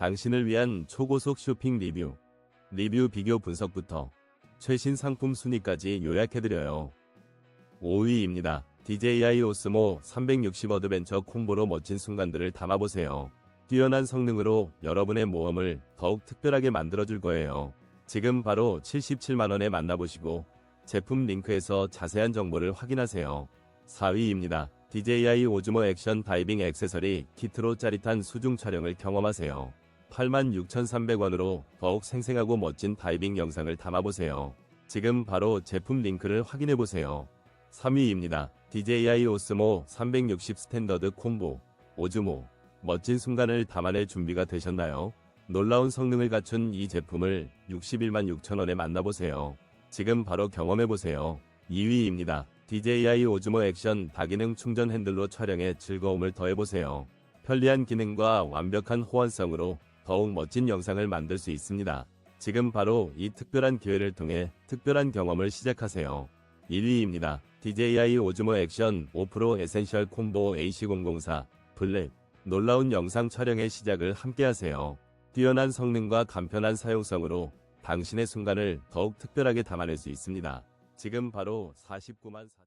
당신을 위한 초고속 쇼핑 리뷰, 리뷰 비교 분석부터 최신 상품 순위까지 요약해드려요. 5위입니다. DJI 오스모 360 어드벤처 콤보로 멋진 순간들을 담아보세요. 뛰어난 성능으로 여러분의 모험을 더욱 특별하게 만들어줄 거예요. 지금 바로 77만원에 만나보시고 제품 링크에서 자세한 정보를 확인하세요. 4위입니다. DJI 오즈모 액션 다이빙 액세서리 키트로 짜릿한 수중 촬영을 경험하세요. 86,300원으로 더욱 생생하고 멋진 다이빙 영상을 담아보세요. 지금 바로 제품 링크를 확인해보세요. 3위입니다. DJI 오스모 360 스탠더드 콤보 오즈모 멋진 순간을 담아낼 준비가 되셨나요? 놀라운 성능을 갖춘 이 제품을 61만 6천원에 만나보세요. 지금 바로 경험해보세요. 2위입니다. DJI 오즈모 액션 다기능 충전 핸들로 촬영에 즐거움을 더해보세요. 편리한 기능과 완벽한 호환성으로 더욱 멋진 영상을 만들 수 있습니다. 지금 바로 이 특별한 기회를 통해 특별한 경험을 시작하세요. 1위입니다. DJI 오즈모 액션 5프로 에센셜 콤보 AC004 블랙 놀라운 영상 촬영의 시작을 함께하세요. 뛰어난 성능과 간편한 사용성으로 당신의 순간을 더욱 특별하게 담아낼 수 있습니다. 지금 바로 49만 4